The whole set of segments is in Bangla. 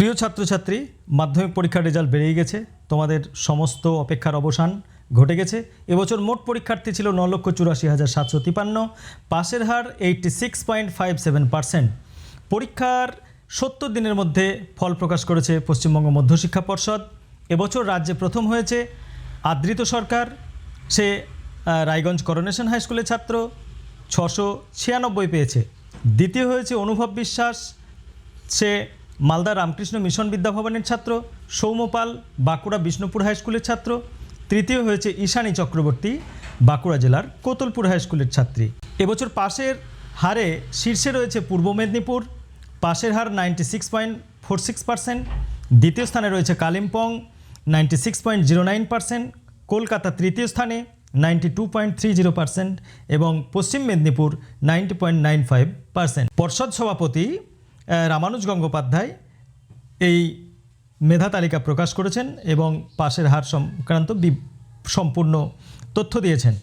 প্রিয় ছাত্রছাত্রী, মাধ্যমিক পরীক্ষার রেজাল্ট বেরিয়ে গেছে। তোমাদের সমস্ত অপেক্ষার অবসান ঘটে গেছে। এবছর মোট পরীক্ষার্থী ছিল ন লক্ষ চুরাশি হাজার সাতশো তিপান্ন। পাশের হার eighty six point five seven percent পরীক্ষার সত্তর দিনের মধ্যে ফল প্রকাশ করেছে পশ্চিমবঙ্গ মধ্যশিক্ষা পর্ষদ। এবছর রাজ্যে প্রথম হয়েছে আদৃত সরকার। সে রায়গঞ্জ করোনেশন হাই স্কুলের ছাত্র। ছশো ছিয়ানব্বই পেয়েছে। দ্বিতীয় হয়েছে অনুভব বিশ্বাস। সে মালদা রামকৃষ্ণ মিশন বিদ্যাভবনের ছাত্র সৌম্যপাল বাঁকুড়া বিষ্ণুপুর হাই স্কুলের ছাত্র, তৃতীয় হয়েছে ঈশানী চক্রবর্তী বাঁকুড়া জেলার কোতলপুর হাই স্কুলের ছাত্রী। এবছর পাশের হারে শীর্ষে রয়েছে পূর্ব মেদিনীপুর, পাশের হার ninety six point four six percent দ্বিতীয় স্থানে রয়েছে Kalimpong ninety six point zero nine percent Kolkata তৃতীয় স্থানে ninety two point three zero percent এবং Paschim Medinipur ninety point nine five percent পর্ষদ সভাপতি রামানুজ গঙ্গোপাধ্যায় এই মেধা তালিকা প্রকাশ করেছেন এবং পাশের হার সংক্রান্ত সম্পূর্ণ তথ্য দিয়েছেন।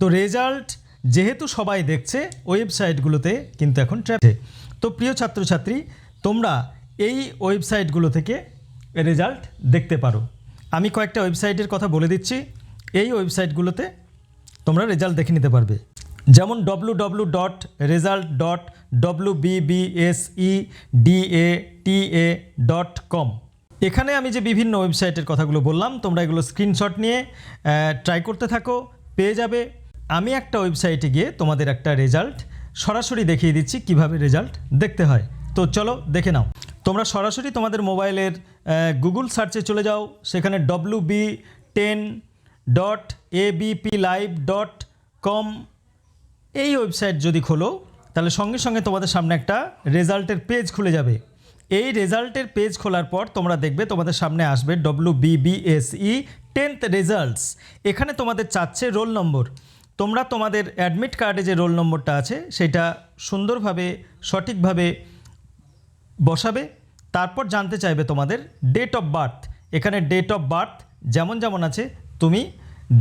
তো রেজাল্ট যেহেতু সবাই দেখছে, ওয়েবসাইটগুলোতে কিন্তু এখন ট্র্যাপে তো প্রিয় ছাত্রছাত্রী, তোমরা এই ওয়েবসাইটগুলো থেকে রেজাল্ট দেখতে পারো। আমি কয়েকটা ওয়েবসাইটের কথা বলে দিচ্ছি। এই ওয়েবসাইটগুলোতে তোমরা রেজাল্ট দেখে নিতে পারবে। যেমন W W dot result dot W BBSE data dot com এখানে আমি যে বিভিন্ন ওয়েবসাইটের কথাগুলো বললাম, তোমরা এগুলো স্ক্রিনশট নিয়ে ট্রাই করতে থাকো, পেয়ে যাবে। আমি একটা ওয়েবসাইটে গিয়ে তোমাদের একটা রেজাল্ট সরাসরি দেখিয়ে দিচ্ছি, কীভাবে রেজাল্ট দেখতে হয়। তো চলো দেখে নাও। তোমরা সরাসরি তোমাদের মোবাইলের গুগল সার্চে চলে যাও, সেখানে W B ten dot ABP live dot com এই ওয়েবসাইট যদি খোলো, তাহলে সঙ্গে সঙ্গে তোমাদের সামনে একটা রেজাল্টের পেজ খুলে যাবে। এই রেজাল্টের পেজ খোলার পর তোমরা দেখবে তোমাদের সামনে আসবে ডব্লিউ বিবিএসই টেন্থ রেজাল্টস। এখানে তোমাদের চাচ্ছে রোল নম্বর। তোমরা তোমাদের অ্যাডমিট কার্ডে যে রোল নম্বরটা আছে, সেটা সুন্দরভাবে, সঠিকভাবে বসাবে। তারপর জানতে চাইবে তোমাদের ডেট অফ বার্থ। এখানে ডেট অফ বার্থ যেমন যেমন আছে, তুমি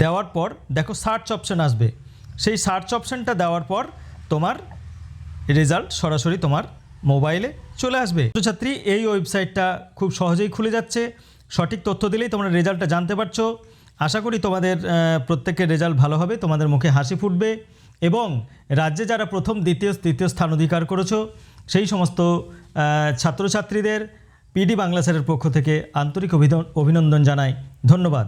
দেওয়ার পর দেখো সার্চ অপশন আসবে। সেই সার্চ অপশনটা দেওয়ার পর তোমার রেজাল্ট সরাসরি তোমার মোবাইলে চলে আসবে। ছাত্রী এই ওয়েবসাইটটা খুব সহজেই খুলে যাচ্ছে। সঠিক তথ্য দিলেই তোমরা রেজাল্টটা জানতে পারছ। আশা করি তোমাদের প্রত্যেকের রেজাল্ট ভালো হবে, তোমাদের মুখে হাসি ফুটবে এবং রাজ্যে যারা প্রথম, দ্বিতীয়, তৃতীয় স্থান অধিকার করেছ, সেই সমস্ত ছাত্রছাত্রীদের পিডি বাংলা স্যারের পক্ষ থেকে আন্তরিক অভিনন্দন জানাই। ধন্যবাদ।